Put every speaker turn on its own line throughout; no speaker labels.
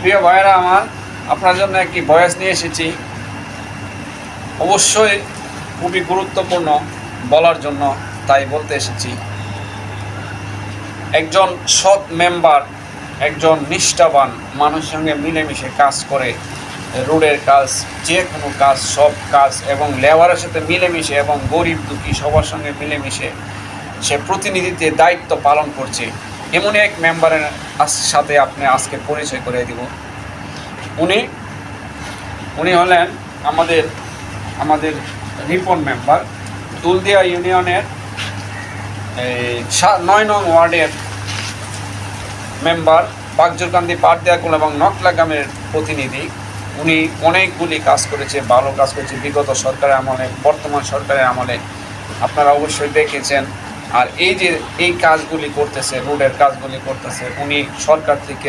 প্রিয় ভাইয়েরা আমার, আপনার জন্য একটি বয়স নিয়ে এসেছি। অবশ্যই খুবই গুরুত্বপূর্ণ বলার জন্য তাই বলতে এসেছি। একজন সৎ মেম্বার, একজন নিষ্ঠাবান, মানুষের সঙ্গে মিলেমিশে কাজ করে, রোডের কাজ যে কোনো কাজ, সব কাজ এবং লেবারের সাথে মিলেমিশে এবং গরিব দুঃখী সবার সঙ্গে মিলেমিশে সে প্রতিনিধিত্বের দায়িত্ব পালন করছে। এমনই এক মেম্বারের সাথে আপনি আজকে পরিচয় করে দিব। উনি উনি হলেন আমাদের আমাদের রিপন মেম্বার। দুলদিয়া ইউনিয়নের নয় নং ওয়ার্ডের মেম্বার, বাগজুরকান্দি পাটদিয়াকুল এবং নকলা গ্রামের প্রতিনিধি। উনি অনেকগুলি কাজ করেছে, ভালো কাজ করেছে। বিগত সরকারের আমলে, বর্তমান সরকারের আমলে আপনারা অবশ্যই দেখেছেন। আর এই যে এই কাজগুলি করতেছে, রোডের কাজগুলি করতেছে, উনি সরকার থেকে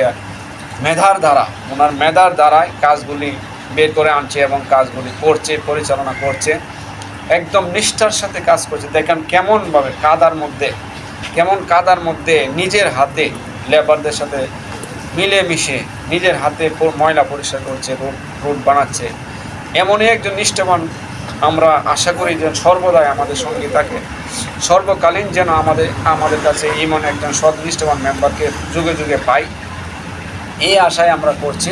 মেধার দ্বারা ওনার মেধার দ্বারাই কাজগুলি বের করে আনছে এবং কাজগুলি করছে, পরিচালনা করছে। একদম নিষ্ঠার সাথে কাজ করছে। দেখেন কেমনভাবে কাদার মধ্যে, কেমন কাদার মধ্যে নিজের হাতে লেবারদের সাথে মিলেমিশে নিজের হাতে ময়লা পরিষ্কার করছে, রোড রোড বানাচ্ছে। এমনই একজন নিষ্ঠাবান আমরা আশা করি যে সর্বদাই আমাদের সঙ্গে থাকে সর্বকালীন যেন আমাদের আমাদের কাছে এমন একজন সৎ নিষ্ঠাবান মেম্বারকে যুগে যুগে পাই। এই আশায় আমরা করছি।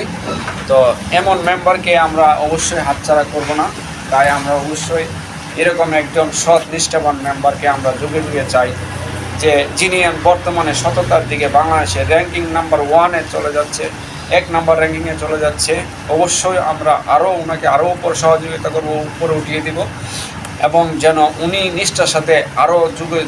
তো এমন মেম্বারকে আমরা অবশ্যই হাতছাড়া করব না। তাই আমরা অবশ্যই এরকম একজন সৎ মেম্বারকে আমরা যুগে যুগে চাই, যে যিনি বর্তমানে সততার দিকে বাংলাদেশে র্যাঙ্কিং নাম্বার ওয়ানে চলে যাচ্ছে, এক নাম্বার র্যাঙ্কিংয়ে চলে যাচ্ছে। অবশ্যই আমরা আরও ওনাকে আরও উপর সহযোগিতা করব, উপরে উঠিয়ে দিব। এবং যেন উনি নিষ্ঠার সাথে আরও যুগে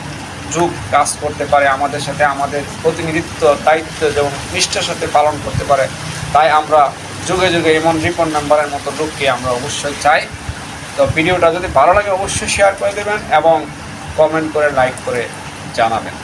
যুগ কাজ করতে পারে, আমাদের সাথে আমাদের প্রতিনিধিত্ব, দায়িত্ব যেমন নিষ্ঠার সাথে পালন করতে পারে। তাই আমরা যুগে যুগে এমন রিপন নাম্বারের মতো লোককে আমরা অবশ্যই চাই। তো ভিডিওটা যদি ভালো লাগে অবশ্যই শেয়ার করে দেবেন এবং কমেন্ট করে লাইক করে জানাবেন।